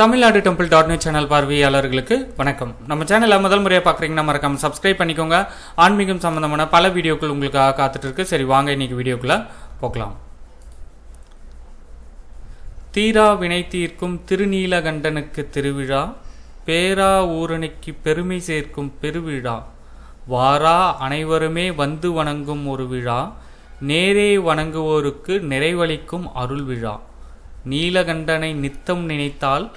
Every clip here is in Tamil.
Tamil Nadu temple dot news channel பார்வையாளர்களுக்கு வணக்கம். நம்ம சேனலை முதல் முறையாக பார்க்குறீங்கன்னா மறக்காம சப்ஸ்கிரைப் பண்ணிக்கோங்க. ஆன்மீகம் சம்பந்தமான பல வீடியோக்கள் உங்களுக்காக காத்துட்டு இருக்கு சரி வாங்க இன்னைக்கு வீடியோக்குள்ள போகலாம். தீரா வினை தீர்க்கும் திருநீலகண்டனுக்கு திருவிழா பேரா ஊரணிக்கு பெருமை சேர்க்கும் பெருவிழா வாரா அனைவருமே வந்து வணங்கும் ஒரு விழா நேரே வணங்குவோருக்கு நிறைவளிக்கும் அருள் விழா. நீலகண்டனை நித்தம் நினைத்தால்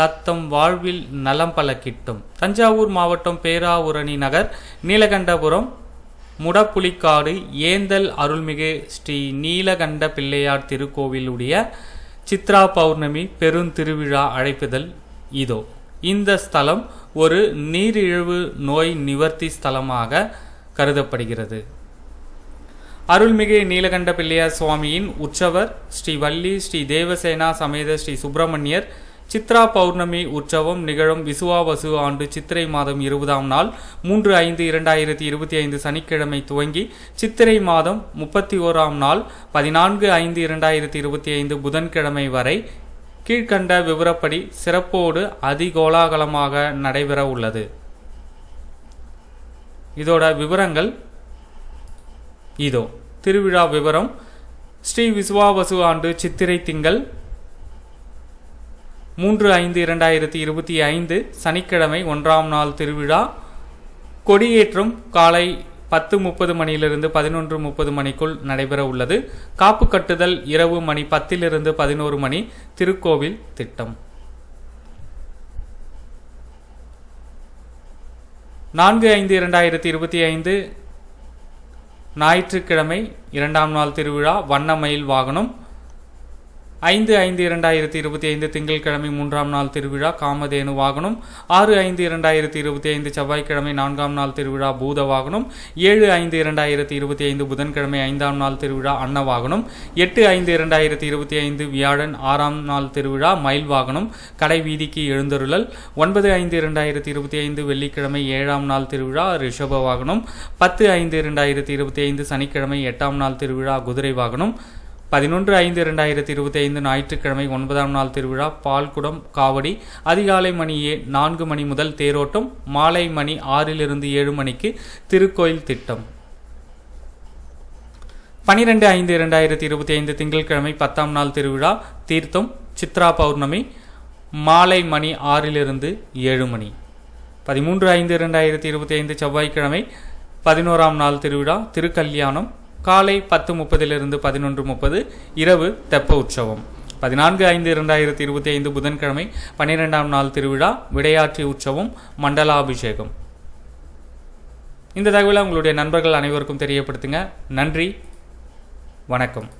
தத்தம் வாழ்வில் நலம் பல கிட்டும் தஞ்சாவூர் மாவட்டம் பேராவூரணி நகர் நீலகண்டபுரம் முடப்புலிக்காடு ஏந்தல் அருள்மிகு ஸ்ரீ நீலகண்ட பிள்ளையார் திருக்கோவிலுடைய சித்ரா பௌர்ணமி பெருந்திருவிழா அழைப்புதல் இதோ. இந்த ஸ்தலம் ஒரு நீரிழிவு நோய் நிவர்த்தி ஸ்தலமாக கருதப்படுகிறது. அருள்மிகு நீலகண்ட பிள்ளையார் சுவாமியின் உற்சவர் ஸ்ரீ வள்ளி ஸ்ரீ தேவசேனா சமேத ஸ்ரீ சுப்பிரமணியர் சித்ரா பௌர்ணமி உற்சவம் நிகழும் விசுவாவசு ஆண்டு சித்திரை மாதம் இருபதாம் நாள் மூன்று ஐந்து இரண்டாயிரத்தி இருபத்தி ஐந்து சனிக்கிழமை துவங்கி சித்திரை மாதம் முப்பத்தி ஓராம் நாள் பதினான்கு ஐந்து இரண்டாயிரத்தி இருபத்தி ஐந்து புதன்கிழமை வரை கீழ்கண்ட விவரப்படி சிறப்போடு அதிகோலாகலமாக நடைபெற உள்ளது. இதோட விவரங்கள் இதோ. திருவிழா விவரம் ஸ்ரீ விசுவாவசு ஆண்டு சித்திரை திங்கள் மூன்று ஐந்து இரண்டாயிரத்தி இருபத்தி ஐந்து சனிக்கிழமை ஒன்றாம் நாள் திருவிழா. கொடியேற்றம் காலை பத்து முப்பது மணியிலிருந்து பதினொன்று முப்பது மணிக்குள் நடைபெற உள்ளது. காப்பு கட்டுதல் இரவு மணி பத்திலிருந்து பதினோரு மணி திருக்கோவில் திட்டம். நான்கு ஐந்து இரண்டாயிரத்தி இருபத்தி ஐந்து ஞாயிற்றுக்கிழமை இரண்டாம் நாள் திருவிழா. வண்ணமயில் வாகனம். ஐந்து ஐந்து இரண்டாயிரத்தி இருபத்தி ஐந்து திங்கட்கிழமை மூன்றாம் நாள் திருவிழா காமதேனு வாகனம். ஆறு ஐந்து இரண்டாயிரத்தி இருபத்தி ஐந்து செவ்வாய்க்கிழமை நான்காம் நாள் திருவிழா பூத வாகனம். ஏழு ஐந்து இரண்டாயிரத்தி இருபத்தி ஐந்து புதன்கிழமை ஐந்தாம் நாள் திருவிழா அன்ன வாகனம். எட்டு ஐந்து இரண்டாயிரத்தி இருபத்தி ஐந்து வியாழன் ஆறாம் நாள் திருவிழா மயில் வாகனம். கடை வீதிக்கு எழுந்தருளல். ஒன்பது ஐந்து இரண்டாயிரத்தி இருபத்தி ஐந்து வெள்ளிக்கிழமை ஏழாம் நாள் திருவிழா ரிஷப வாகனம். பத்து ஐந்து இரண்டாயிரத்தி இருபத்தி ஐந்து சனிக்கிழமை எட்டாம் நாள் திருவிழா குதிரை வாகனம். பதினொன்று ஐந்து இரண்டாயிரத்தி இருபத்தி ஐந்து ஞாயிற்றுக்கிழமை ஒன்பதாம் நாள் திருவிழா பால்குடம் காவடி அதிகாலை மணி நான்கு மணி முதல் தேரோட்டம் மாலை மணி ஆறிலிருந்து ஏழு மணிக்கு திருக்கோயில் திட்டம். பனிரெண்டு ஐந்து இரண்டாயிரத்தி இருபத்தி ஐந்து திங்கட்கிழமை பத்தாம் நாள் திருவிழா தீர்த்தம் சித்ரா பௌர்ணமி மாலை மணி ஆறிலிருந்து ஏழு மணி. பதிமூன்று ஐந்து இரண்டாயிரத்தி இருபத்தி ஐந்து செவ்வாய்க்கிழமை பதினோராம் நாள் திருவிழா திருக்கல்யாணம் காலை பத்து முப்பதிலிருந்து பதினொன்று முப்பது இரவு தெப்ப உற்சவம். பதினான்கு ஐந்து இரண்டாயிரத்தி இருபத்தி ஐந்து புதன்கிழமை பன்னிரெண்டாம் நாள் திருவிழா விடையாற்றி உற்சவம் மண்டலாபிஷேகம். இந்த தகவலை உங்களுடைய நண்பர்கள் அனைவருக்கும் தெரியப்படுத்துங்க. நன்றி. வணக்கம்.